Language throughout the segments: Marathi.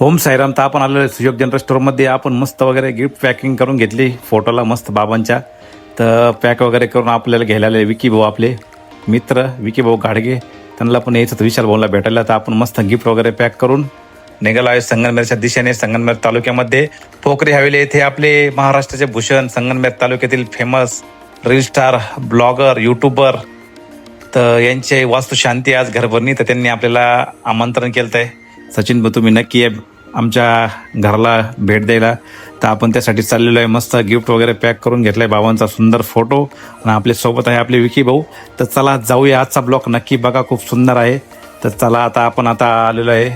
ओम साईराम तर आपण आलेलो सुयोग जनरल स्टोअरमध्ये आपण मस्त वगैरे गिफ्ट पॅकिंग करून घेतली. फोटोला मस्त बाबांच्या. तर पॅक वगैरे करून आपल्याला घ्यायला आले विकी भाऊ आपले. मित्र विकी भाऊ गाडगे. त्यांना पण यायचं विशाल भाऊला भेटायला. तर आपण मस्त गिफ्ट वगैरे पॅक करून निघालो आहे संगनमेरच्या दिशेने संगनमेर तालुक्यामध्ये. पोखरी हवेली येथे आपले महाराष्ट्राचे भूषण संगनमेर तालुक्यातील famous reel star blogger YouTuber तर यांचे वास्तू शांती आज घरभरणी तर त्यांनी आपल्याला आमंत्रण केलं आहे सचिन भाऊ तुम्ही नक्की आमच्या घराला भेट द्यायला. तर आपण त्यासाठी चाललेलो आहे. मस्त गिफ्ट वगैरे पॅक करून घेतलाय बाबांचा सुंदर फोटो आणि आपल्यासोबत आहे आपले विकी भाऊ. तर चला जाऊया. आजचा ब्लॉग नक्की बघा. खूप सुंदर आहे. तर चला आता आपण आता आलेलो आहे.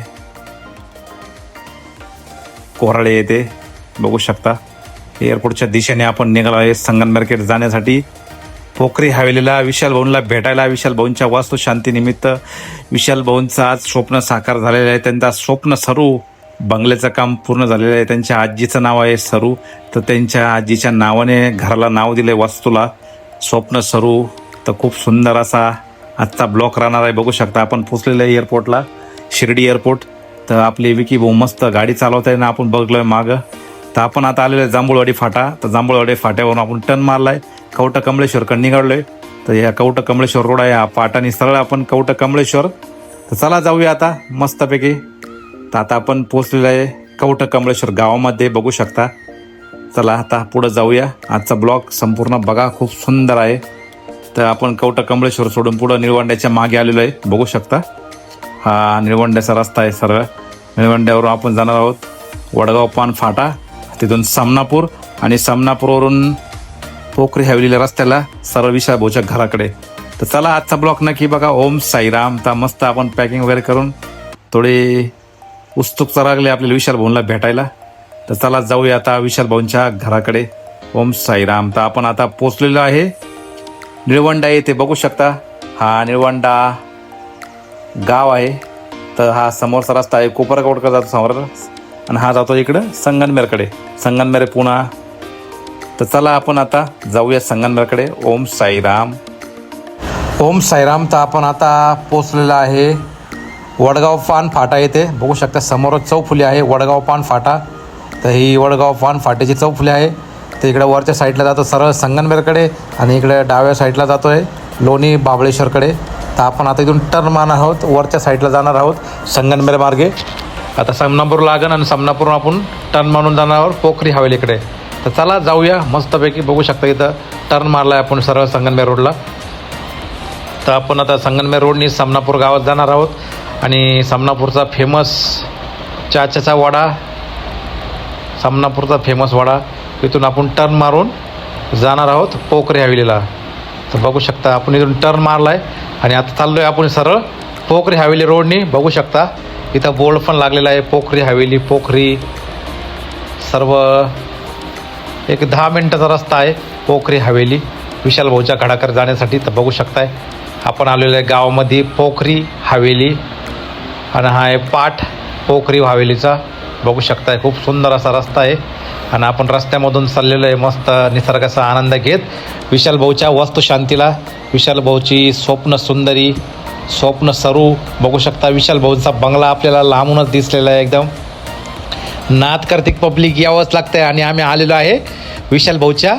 कोराळे येथे. बघू शकता. एअरपोर्टच्या दिशेने आपण निघालो आहे संगमनेरकडे जाण्यासाठी. पोखरी हवेलीला विशाल भाऊंला भेटायला विशाल भाऊंच्या वास्तू शांतीनिमित्त विशाल भाऊंचं आज स्वप्न साकार झालेलं आहे. त्यांचा स्वप्न सरू. बंगल्याचं काम पूर्ण झालेलं आहे. त्यांच्या आजीचं नाव आहे सरू. तर त्यांच्या आजीच्या नावाने घराला नाव दिलंय वास्तूला. स्वप्न सरू. तर खूप सुंदर असा आजचा ब्लॉक राहणार आहे. बघू शकता आपण पोचलेलं आहे एअरपोर्टला. शिर्डी एअरपोर्ट. तर आपली विकी भाऊ मस्त गाडी चालवता आहे ना आपण बघलोय मागं. तर आपण आता आलेलो आहे जांभूळवाडी फाटा. तर जांभूळवाडी फाट्यावरून आपण टर्न मारलाय. कवट कमळेश्वरकडे आहे तर या कवट कमळेश्वर रोड आहे हा पाटाने सरळ आपण कवट कमळेश्वर तर चला जाऊया आता मस्तपैकी. तर आता आपण पोचलेलं आहे कवट कमळेश्वर गावामध्ये बघू शकता. चला आता पुढं जाऊया. आजचा ब्लॉग संपूर्ण बघा खूप सुंदर आहे. तर आपण कवट कमळेश्वर सोडून पुढं निळवंड्याच्या मागे आलेलो आहे बघू शकता. हा निळवंड्याचा रस्ता आहे सरळ. निळवंड्यावरून आपण जाणार आहोत वडगाव पान फाटा तिथून सामनापूर आणि सामनापूरवरून पोखरी हवेलीला रस्त्याला सरळ विशाल भाऊच्या घराकडे. तर चला आजचा ब्लॉक नक्की बघा. ओम साईराम. तर मस्त आपण पॅकिंग वगैरे करून थोडी उत्सुकता लागली आपल्याला विशाल भाऊंला भेटायला. तर चला जाऊया आता विशाल भाऊंच्या घराकडे. ओम साईराम. तर आपण आता पोचलेलो आहे निळवंडा येथे. बघू शकता हा निळवंडा गाव आहे. तर हा समोरचा रस्ता आहे. कोपरगावकडे जातो समोर. आणि हा जातो इकडं संगनमेरकडे. संगनमेर पुणा तर चला आपण आता जाऊया संगनमेरकडे ओम साईराम. ओम साईराम तर आपण आता पोचलेला आहे वडगाव पान फाटा येथे. बघू शकता समोरच चौफुली आहे वडगाव पान फाटा. तर ही वडगाव पान फाट्याची चौफुली आहे. तर इकडे वरच्या साईडला जातो सरळ संगनमेरकडे आणि इकडे डाव्या साईडला जातो आहे लोणी बाबळेश्वरकडे. तर आपण आता इथून टर्न मारणार आहोत. वरच्या साईडला जाणार आहोत संगनमेर मार्गे आता समनापूर लागन आणि समनापूरून आपण टर्न मारून जाणार आहोत. पोखरी हवेलीकडे. तर चला जाऊया. मस्तपैकी बघू शकता इथं टर्न मारला आहे आपण सरळ संगनमेर रोडला तर आपण आता संगनमेर रोडनी समनापूर गावात जाणार आहोत. आणि समनापूरचा फेमस चाच्याचा वडा समनापूरचा फेमस वडा इथून आपण टर्न मारून जाणार आहोत पोखरी हवेलीला. तर बघू शकता आपण इथून टर्न मारला आहे आणि आता चाललो आहे आपण सरळ पोखरी हवेली रोडनी बघू शकता इथं बोर्ड पण लागलेला आहे पोखरी हवेली पोखरी. सर्व एक दहा मिनटाचा रस्ता आहे पोखरी हवेली. विशाल भाऊच्या घडाकर जाण्यासाठी तर बघू शकताय. आपण आलेलो आहे गावामध्ये पोखरी हवेली. आणि हा आहे पाठ पोखरी हवेलीचा. बघू शकताय खूप सुंदर असा रस्ता आहे. आणि आपण रस्त्यामधून चाललेलो आहे मस्त निसर्गाचा आनंद घेत. विशाल भाऊच्या वास्तुशांतीला. विशाल भाऊची स्वप्न सुंदरी स्वप्न सरू. बघू शकता विशाल भाऊचा बंगला आपल्याला लांबूनच दिसलेला आहे एकदम. नाथ कार्तिक पब्लिक यावंच लागतंय आणि आम्ही आलेलो आहे विशाल भाऊच्या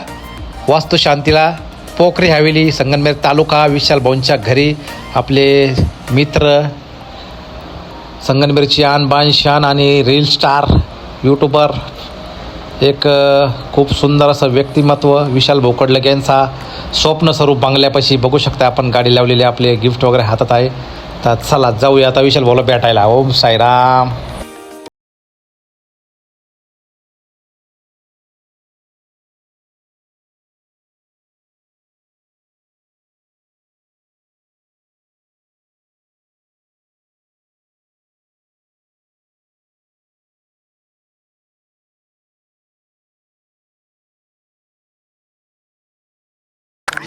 वास्तुशांतीला. पोखरी हवेली संगमनेर तालुका विशाल भाऊंच्या घरी. आपले मित्र संगनमेरची आन बान शान आणि रील स्टार यूट्यूबर एक खूप सुंदर असं व्यक्तिमत्व विशाल भोकडलग यांचा स्वप्न स्वरूप बांगल्यापाशी बघू शकता आपण. गाडी लावलेली आपले गिफ्ट वगैरे हातात आहे. तर चला जाऊया आता विशाल भाऊला भेटायला. ओम साईराम.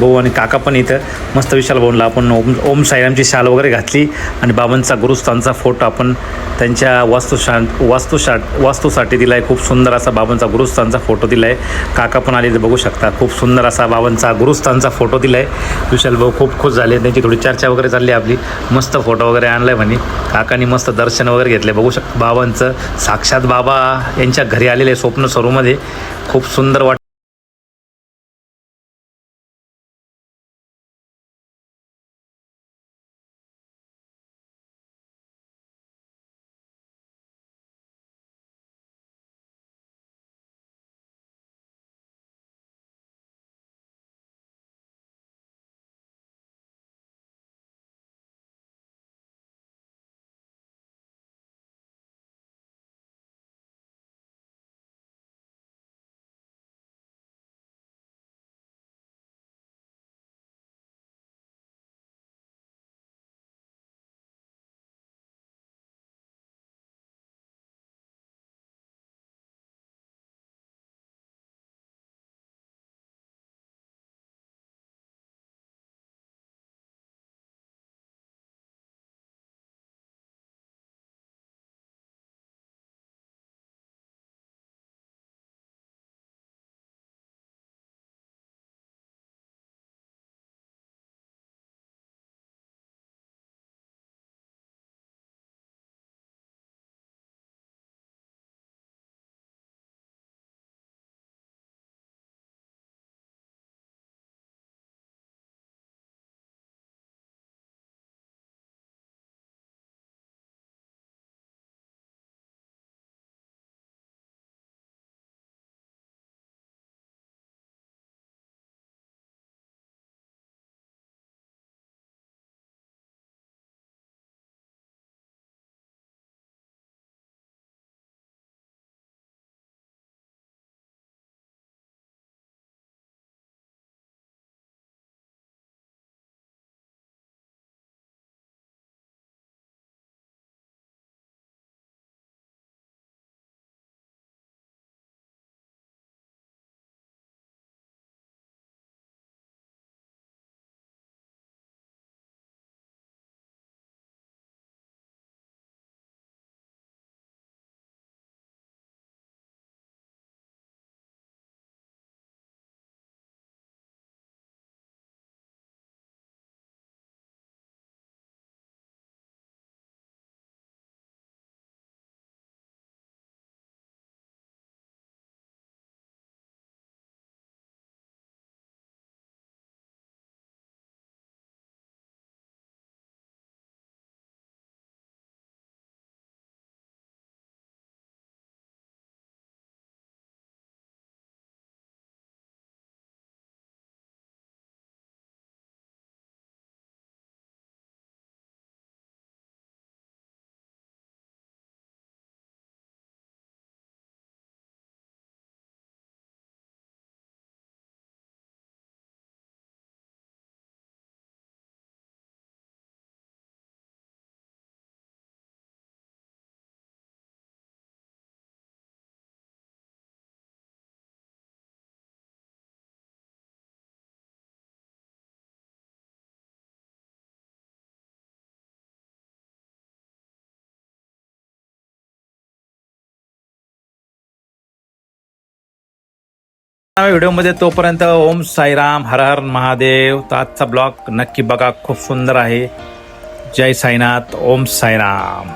भाऊ आणि काका पण इथं. मस्त विशाल भाऊला आपण ओम ओम साईरामची शाल वगैरे घातली आणि बाबांचा गुरुस्थानचा फोटो आपण त्यांच्या वास्तुशा वास्तुशा वास्तूसाठी दिला आहे खूप सुंदर असा बाबांचा गुरुस्थानचा फोटो दिला आहे काका पण आले ते बघू शकता. खूप सुंदर असा बाबांचा गुरुस्थानचा फोटो दिला आहे विशाल भाऊ खूप खुश झाले. त्यांची थोडी चर्चा वगैरे चालली आपली. मस्त फोटो वगैरे आणला आहे म्हणे. काकांनी मस्त दर्शन वगैरे घेतले. बघू शकता बाबांचं. साक्षात बाबा यांच्या घरी आलेले आहे स्वप्न स्वरूमध्ये खूप सुंदर वाट व्हिडिओमध्ये तोपर्यंत ओम साईराम हर हर महादेव. तर आजचा ब्लॉग नक्की बघा खूप सुंदर आहे. जय साईनाथ ओम साईराम.